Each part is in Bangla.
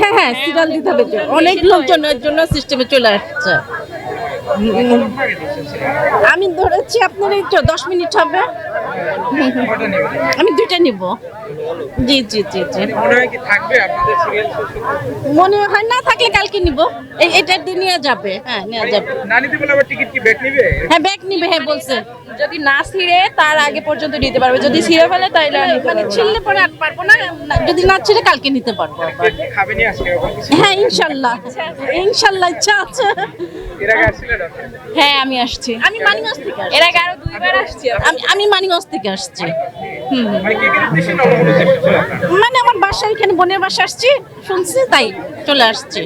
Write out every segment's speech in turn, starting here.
হ্যাঁ হ্যাঁ সিরিয়াল দিতে হবে। অনেক লোকজনের জন্য সিস্টেমে চলে আসছে কতক্ষণ আগে দিচ্ছেন সিরিয়াল আমি ধরেছি আপনার এই তো দশ মিনিট হবে। আমি দুইটা নিব। জি জি জি জি। মনে হয় কি থাকবে? আপনাদের সিরিয়াল মনে হয় না থাকলে কালকে নিব। এই এটা দিয়ে নিয়ে যাবে। হ্যাঁ নিয়ে যাবে। না নিতে বলে আবার টিকিট কি ব্যাক নিবে? হ্যাঁ ব্যাগ নিবে হ্যাঁ বলছে। যদি না ছিঁড়ে তার আগে পর্যন্ত নিতে পারবে। যদি ছিঁড়ে ফেলে তাইলে মানে। ছিললে পরে আর পারব না। যদি না ছিঁড়ে কালকে নিতে পারব? হ্যাঁ ইনশাল্লাহ। ইনশাল্লাহ ইচ্ছা আছে। এর আগে? হ্যাঁ আমি আসছি আমি মানিগঞ্জ থেকে। এর আগে আরও দুইবার আসছি আমি। আমি মানিগঞ্জ থেকে আসছি। মানে? মানে আমার বাসা এখানে বোনের বাসা আসছি শুনছি তাই চলে আসছি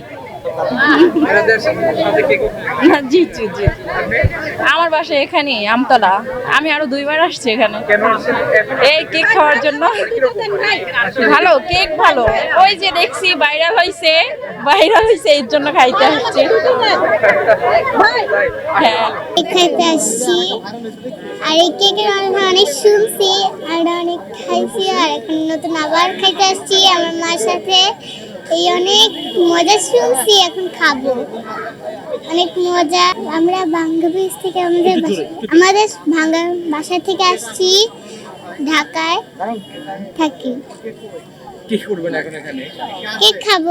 জি জি জি। আমার বাসা এখানে আমতলা। আমি আরও দুইবার আসছি এখানে। এই কেক খাওয়ার জন্য। ভালো, কেক ভালো। ওই যে দেখছি, ভাইরাল হয়েছে ভাইরাল হয়েছে এর জন্য খাইতে আসছি। হ্যাঁ। খাইতে আসছি। আর এই কেকের অনেক শুনছি, আর অনেক খাইছি, আর এখন নতুন আবার খাইতে আসছি আমার মার সাথে। এই অনেক মজা শুনছি এখন খাব। অনেক মজা। আমরা ব্রিজ থেকে আমাদের আমাদের ভাঙ্গা বাসা থেকে আসছি ঢাকায় থাকি। কি করবেন এখন এখানে? কেক খাব।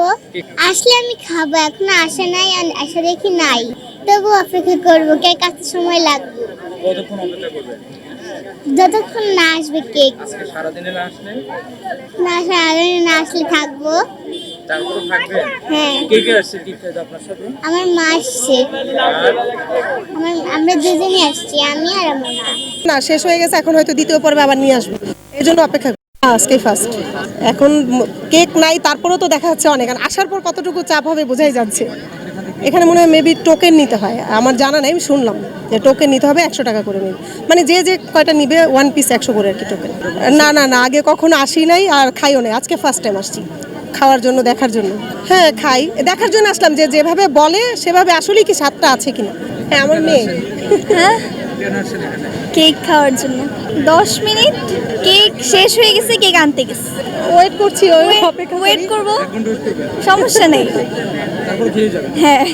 আসলে আমি খাব এখনও আসে নাই আর আসা দেখি নাই। তবু অপেক্ষা করব কেক আসতে সময় লাগবে। কতক্ষণ অপেক্ষা করবেন? যতক্ষণ না আসবে কেক। সারাদিনে না আসলে? না আসলে না আসলে থাকব। তারপরে থাকবেন হ্যাঁ। কে কে আসছে কি আপনার সাথে? আমার মা আসছে। আমার আমরা দুজনই আসছি আমি আর আমার মা। না শেষ হয়ে গেছে এখন হয়তো দ্বিতীয় পর্বে আবার নিয়ে আসব। এই জন্য অপেক্ষা। হ্যাঁ, ফার্স্ট এখন কেক নাই তারপরেও তো দেখা যাচ্ছে অনেক। আর আসার পর কতটুকু চাপ হবে বোঝাই যাচ্ছে। এখানে মনে হয় মেবি টোকেন নিতে হয়। আমার জানা নেই আমি শুনলাম যে টোকেন নিতে হবে একশো টাকা করে নিবে। মানে যে যে কয়টা নিবে ওয়ান পিস একশো করে আর কি টোকেন না না না আগে কখনো আসি নাই আর খাইও নাই। আজকে ফার্স্ট টাইম আসছি। খাওয়ার জন্য দেখার জন্য। হ্যাঁ খাই। দেখার জন্য আসলাম যে যেভাবে বলে সেভাবে আসলেই কি স্বাদটা আছে কিনা। হ্যাঁ আমার মেয়ে। হ্যাঁ? কেক খাওয়ার জন্য। দশ মিনিট কেক শেষ হয়ে গেছে কেক আনতে গেছে। ওয়েট করছি ওয়েট করব? সমস্যা নেই। তারপর খেয়ে যাবেন হ্যাঁ।